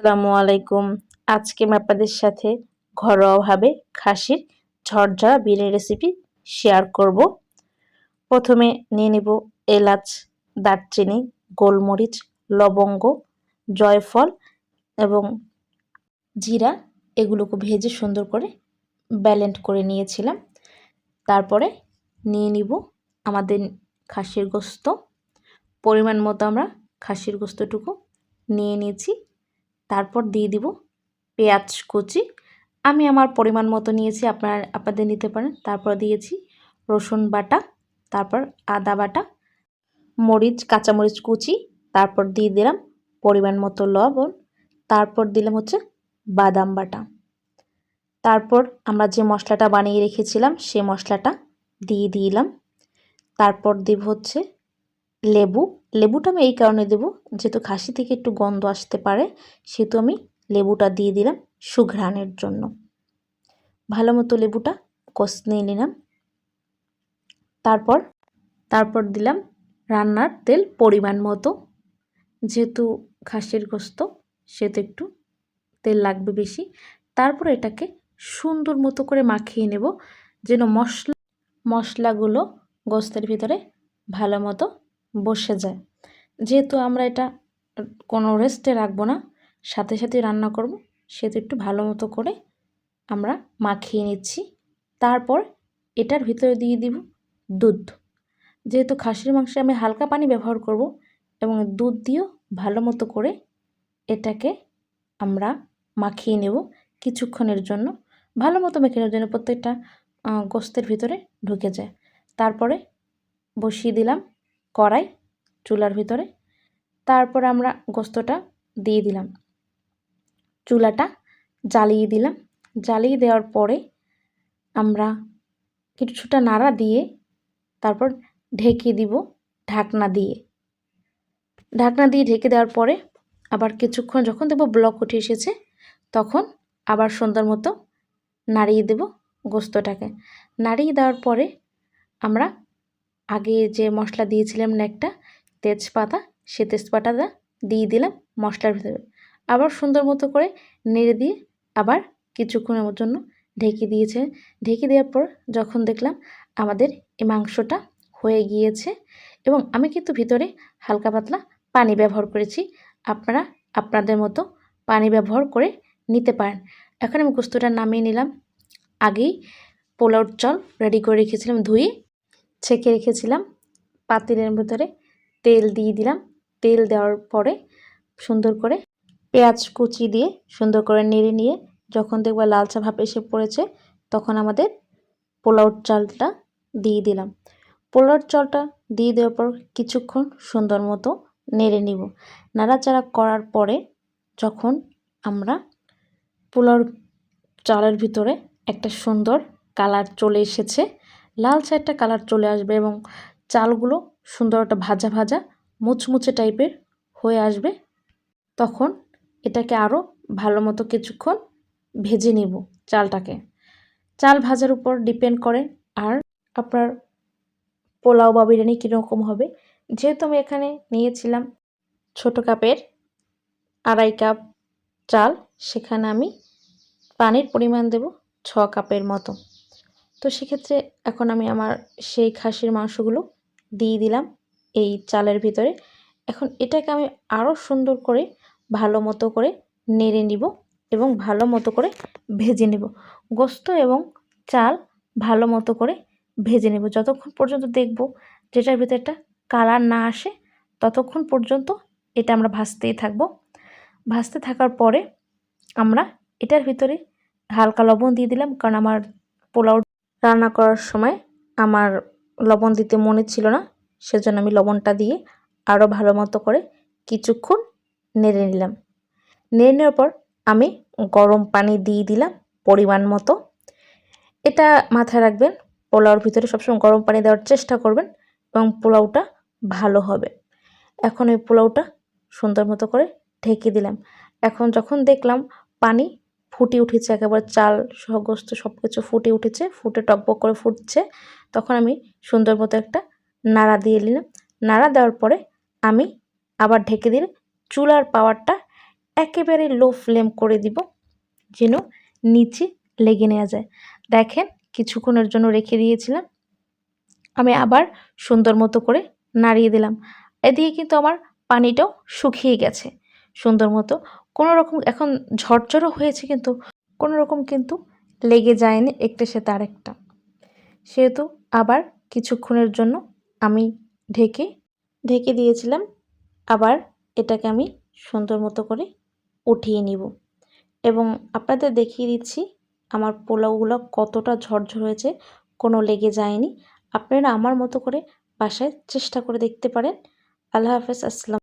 আসসালামু আলাইকুম। আজকে আমি আপনাদের সাথে ঘরোয়াভাবে খাসির ঝরঝরা বিরিয়ানি রেসিপি শেয়ার করব। প্রথমে নিয়ে নেব এলাচ, দারচিনি, গোলমরিচ, লবঙ্গ, জয়ফল এবং জিরা। এগুলোকে ভেজে সুন্দর করে ব্যালেন্ট করে নিয়েছিলাম। তারপরে নিয়ে নিব আমাদের খাসির গোস্ত। পরিমাণ মতো আমরা খাসির গোস্তটুকু নিয়ে নিয়েছি। তারপর দিয়ে দিব পেঁয়াজ কুচি। আমি আমার পরিমাণ মতো নিয়েছি, আপনার, আপনাদের নিতে পারেন। তারপর দিয়েছি রসুন বাটা, তারপর আদা বাটা, মরিচ, কাঁচামরিচ কুচি, তারপর দিয়ে দিলাম পরিমাণ মতো লবণ, তারপর দিলাম হচ্ছে বাদাম বাটা। তারপর আমরা যে মশলাটা বানিয়ে রেখেছিলাম, সে মশলাটা দিয়ে দিলাম। তারপর দিব হচ্ছে লেবু, লেবুটা আমি এই কারণে দেবো যেহেতু খাসি থেকে একটু গন্ধ আসতে পারে, সেহেতু আমি লেবুটা দিয়ে দিলাম সুঘ্রাণের জন্য। ভালো মতো লেবুটা কষ নিয়ে নিলাম। তারপর তারপর দিলাম রান্নার তেল পরিমাণ মতো। যেহেতু খাসির গোস্ত, সেহেতু একটু তেল লাগবে বেশি। তারপর এটাকে সুন্দর মতো করে মাখিয়ে নেব, যেন মশলা, মশলাগুলো গোস্তের ভিতরে ভালো মতো বসে যায়। যেহেতু আমরা এটা কোনো রেস্টে রাখব না, সাথে সাথে রান্না করব, সেহেতু একটু ভালো মতো করে আমরা মাখিয়ে নিচ্ছি। তারপর এটার ভিতরে দিয়ে দিব দুধ। যেহেতু খাসির মাংসে আমি হালকা পানি ব্যবহার করব এবং দুধ দিয়েও ভালো মতো করে এটাকে আমরা মাখিয়ে নেব কিছুক্ষণের জন্য। ভালো মতো মেখে নেওয়ার জন্য প্রত্যেকটা গোস্তের ভিতরে ঢুকে যায়। তারপরে বসিয়ে দিলাম কড়াই, চুলার ভিতরে। তারপর আমরা গোস্তটা দিয়ে দিলাম। চুলাটা জ্বালিয়ে দিলাম। জ্বালিয়ে দেওয়ার পরে আমরা কিছুটা নাড়া দিয়ে তারপর ঢেকে দিব ঢাকনা দিয়ে। ঢাকনা দিয়ে ঢেকে দেওয়ার পরে আবার কিছুক্ষণ যখন দেবো ব্লক উঠে এসেছে, তখন আবার সুন্দর মতো নাড়িয়ে দেব গোস্তটাকে। নাড়িয়ে দেওয়ার পরে আমরা আগে যে মশলা দিয়েছিলাম না একটা তেজপাতা, সে তেজপাতাটা দিয়ে দিলাম মশলার ভিতরে। আবার সুন্দর মতো করে নেড়ে দিয়ে আবার কিছুক্ষণের জন্য ঢেকে দিয়েছে। ঢেকে দেওয়ার পর যখন দেখলাম আমাদের এই মাংসটা হয়ে গিয়েছে এবং আমি কিন্তু ভিতরে হালকা পাতলা পানি ব্যবহার করেছি, আপনারা আপনাদের মতো পানি ব্যবহার করে নিতে পারেন। এখন আমি গোস্তটা নামিয়ে নিলাম। আগেই পোলাওর চাল রেডি করে রেখেছিলাম ধুয়ে ছেঁকে রেখেছিলাম পাতিলের ভিতরে। তেল দিয়ে দিলাম। তেল দেওয়ার পরে সুন্দর করে পেঁয়াজ কুচি দিয়ে সুন্দর করে নেড়ে নিয়ে যখন দেখব লালচা ভাব এসে পড়েছে, তখন আমাদের পোলাওর চালটা দিয়ে দিলাম। পোলাওর চালটা দিয়ে দেওয়ার পর কিছুক্ষণ সুন্দর মতো নেড়ে নিব। নাড়াচাড়া করার পরে যখন আমরা পোলাওর চালের ভিতরে একটা সুন্দর কালার চলে এসেছে লালচা একটা কালার চলে আসবে এবং চালগুলো সুন্দর একটা ভাজা ভাজা, মুচমুচে টাইপের হয়ে আসবে। তখন এটাকে আরও ভালো মতো কিছুক্ষণ ভেজে নেব চালটাকে। চাল ভাজার উপর ডিপেন্ড করে আর আপনার পোলাও বা বিরিয়ানি কীরকম হবে। যেহেতু আমি এখানে নিয়েছিলাম ছোটো কাপের আড়াই কাপ চাল, সেখানে আমি পানির পরিমাণ দেব ছ কাপের মতো। তো সেক্ষেত্রে এখন আমি আমার সেই খাসির মাংসগুলো দিয়ে দিলাম এই চালের ভিতরে। এখন এটাকে আমি আরও সুন্দর করে ভালো মতো করে নেড়ে নিব এবং ভালো মতো করে ভেজে নেব। গোস্ত এবং চাল ভালো মতো করে ভেজে নেব। যতক্ষণ পর্যন্ত দেখব যেটার ভিতরে একটা কালার না আসে, ততক্ষণ পর্যন্ত এটা আমরা ভাজতেই থাকব। ভাজতে থাকার পরে আমরা এটার ভিতরে হালকা লবণ দিয়ে দিলাম কারণ আমার পোলাও রান্না করার সময় আমার লবণ দিতে মনে ছিল না, সেজন্য আমি লবণটা দিয়ে আরও ভালো মতো করে কিছুক্ষণ নেড়ে নিলাম। নেড়ে নেওয়ার পর আমি গরম পানি দিয়ে দিলাম পরিমাণ মতো। এটা মাথায় রাখবেন, পোলাওর ভিতরে সবসময় গরম পানি দেওয়ার চেষ্টা করবেন এবং পোলাওটা ভালো হবে। এখন ওই পোলাওটা সুন্দর মতো করে ঢেকে দিলাম। এখন যখন দেখলাম পানি ফুটে উঠেছে, একেবারে চাল সহগ্রস্ত সব কিছু ফুটে উঠেছে, ফুটে টকবক করে ফুটছে। তখন আমি সুন্দর মতো একটা নাড়া দিয়ে নিলাম। নাড়া দেওয়ার পরে আমি আবার ঢেকে দিলে চুলার পাওয়ারটা একেবারে লো ফ্লেম করে দিব, যেন নিচে লেগে নেওয়া যায়। দেখেন, কিছুক্ষণের জন্য রেখে দিয়েছিলাম। আমি আবার সুন্দর মতো করে নাড়িয়ে দিলাম। এদিকে কিন্তু আমার পানিটাও শুকিয়ে গেছে। সুন্দর মতো কোনো রকম এখন ঝরঝরও হয়েছে কিন্তু কোনো রকম কিন্তু লেগে যায়নি একটার সাথে আরেকটা সেহেতু আবার কিছুক্ষণের জন্য আমি ঢেকে ঢেকে দিয়েছিলাম। আবার এটাকে আমি সুন্দর মতো করে উঠিয়ে নিব। এবং আপনাদের দেখিয়ে দিচ্ছি আমার পোলাওগুলো কতটা ঝরঝর হয়েছে, কোনো লেগে যায়নি। আপনারা আমার মতো করে বাসায় চেষ্টা করে দেখতে পারেন। আল্লাহ হাফেজ, আসসালাম।